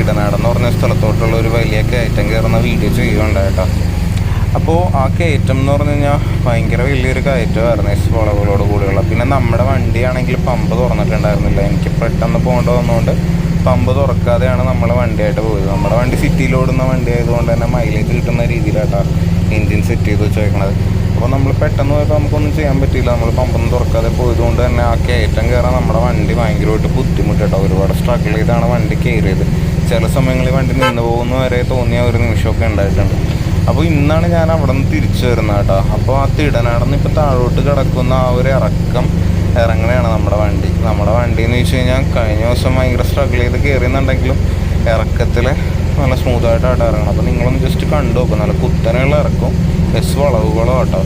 തിടനാട് എന്ന് പറഞ്ഞ സ്ഥലത്തോട്ടുള്ള ഒരു വലിയ കയറ്റം കയറുന്ന വീഡിയോ ചെയ്യുകയുണ്ടായിട്ടോ അപ്പോൾ ആ കയറ്റം എന്ന് പറഞ്ഞു കഴിഞ്ഞാൽ ഭയങ്കര വലിയൊരു കയറ്റമായിരുന്നു എസ് വളവുകളോട് കൂടിയുള്ള. പിന്നെ നമ്മുടെ വണ്ടിയാണെങ്കിൽ പമ്പ് തുറന്നിട്ടുണ്ടായിരുന്നില്ല. എനിക്ക് പെട്ടെന്ന് പോകേണ്ട വന്നുകൊണ്ട് പമ്പ് തുറക്കാതെയാണ് നമ്മൾ വണ്ടിയായിട്ട് പോയത്. നമ്മുടെ വണ്ടി സിറ്റിയിൽ ഓടുന്ന വണ്ടി ആയതുകൊണ്ട് തന്നെ മൈലേജ് കിട്ടുന്ന രീതിയിലാട്ടോ എൻജിൻ സെറ്റ് ചെയ്ത് വെച്ചേക്കണത്. അപ്പോൾ നമ്മൾ പെട്ടെന്ന് പോയപ്പോൾ നമുക്കൊന്നും ചെയ്യാൻ പറ്റിയില്ല. നമ്മൾ പമ്പൊന്നും തുറക്കാതെ പോയതുകൊണ്ട് തന്നെ ആ കയറ്റം കയറാൻ നമ്മുടെ വണ്ടി ഭയങ്കരമായിട്ട് ബുദ്ധിമുട്ട് കേട്ടോ ഒരുപാട് സ്ട്രഗിൾ ചെയ്താണ് വണ്ടി കയറിയത് ചില സമയങ്ങളിൽ വണ്ടി നിന്ന് പോകുന്ന വരെ തോന്നിയ ഒരു നിമിഷമൊക്കെ ഉണ്ടായിട്ടുണ്ട്. അപ്പോൾ ഇന്നാണ് ഞാൻ അവിടെ നിന്ന് തിരിച്ചു വരുന്നത് കേട്ടോ. അപ്പോൾ ആ തിടനാടന്ന് ഇപ്പോൾ താഴോട്ട് കിടക്കുന്ന ആ ഒരു ഇറക്കം ഇറങ്ങണയാണ് നമ്മുടെ വണ്ടി. നമ്മുടെ വണ്ടി എന്ന് വെച്ച് കഴിഞ്ഞാൽ കഴിഞ്ഞ ദിവസം ഭയങ്കര സ്ട്രഗിൾ ചെയ്ത് കയറിയെന്നുണ്ടെങ്കിലും ഇറക്കത്തിൽ നല്ല സ്മൂത്തായിട്ടാണ് ഇറങ്ങണം അപ്പോൾ നിങ്ങളൊന്ന് ജസ്റ്റ് കണ്ടു നോക്കും. നല്ല കുത്തനെയുള്ള ഇറക്കും. ബസ് വളവുകളോ കേട്ടോ